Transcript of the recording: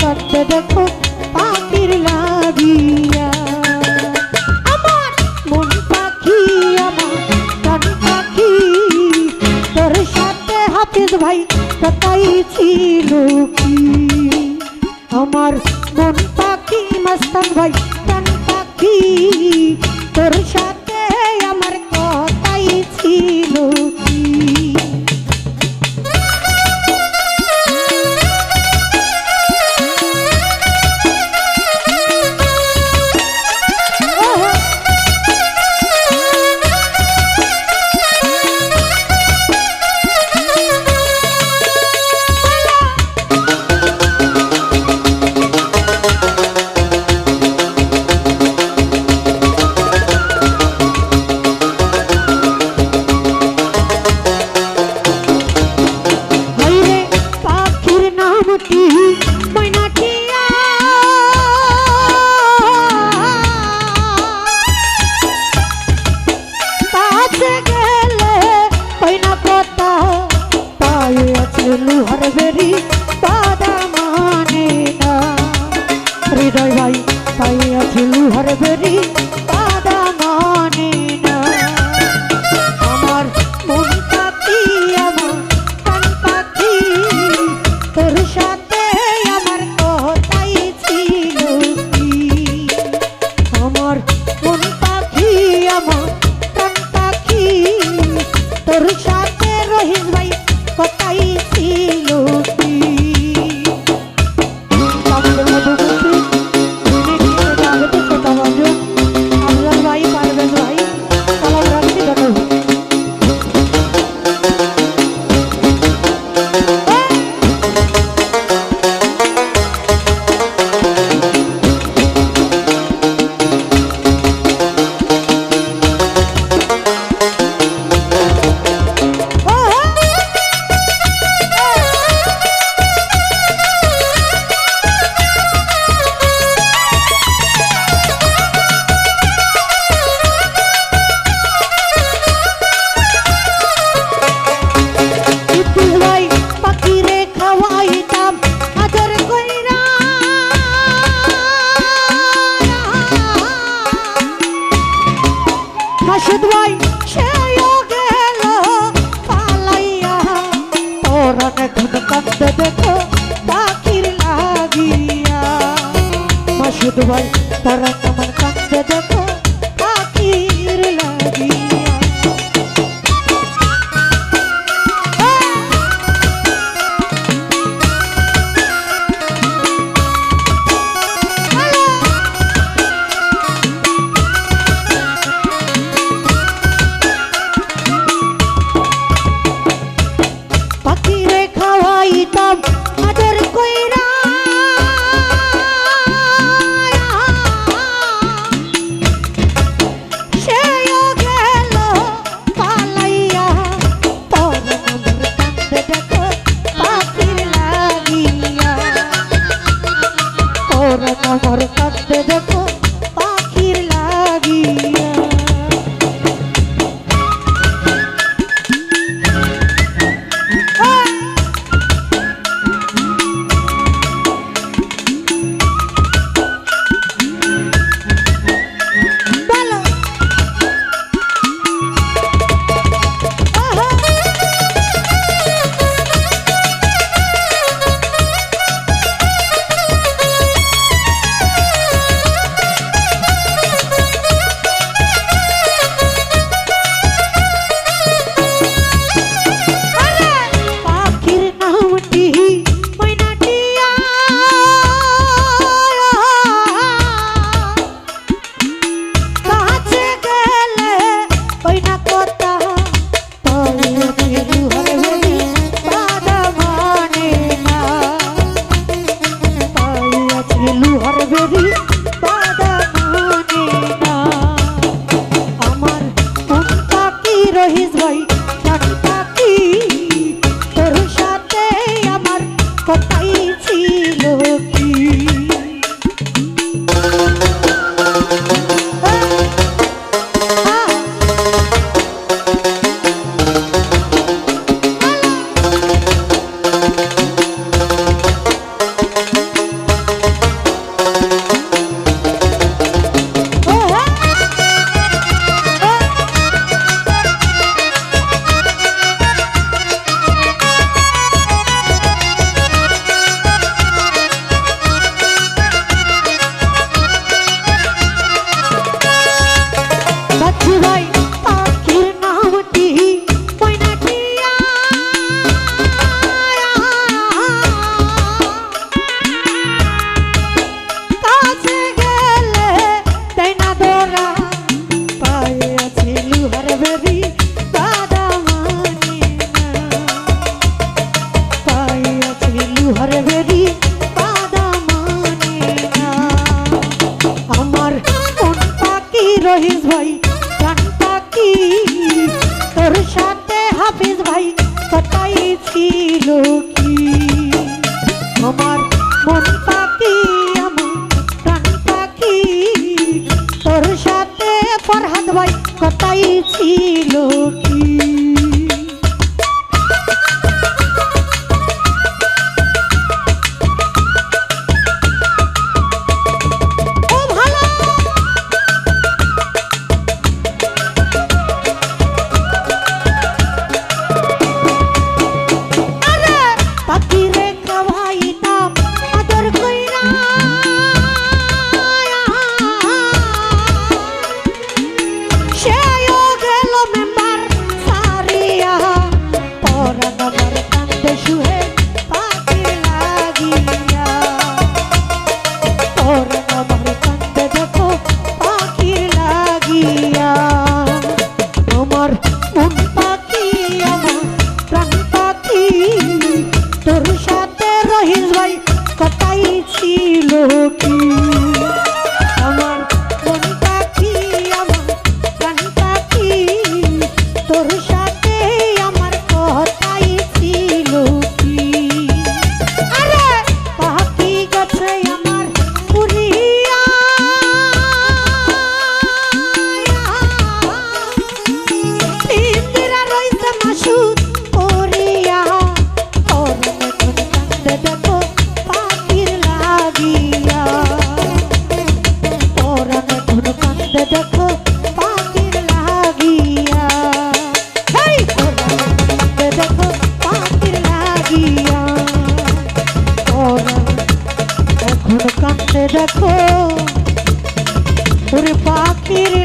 কাঁদতে দেখো পাখির লাগিয়া। আমার মন পাখি, আমার কান পাখি, তোর সাথে হাফিজ ভাই কথাই ছিল কি? আমার মন পাখি, মস্তান ভাই কান পাখি, তোর সাথে Thank you. Para got Rahis ভাই গানটা কি তোর সাথে হাফিজ ভাই কথাই ছিল কি? আমার মন পাখি, আমার প্রাণ পাখি, তোর সাথে ফরহাদ ভাই কথাই ছিল কি? তোর দেখো পাখির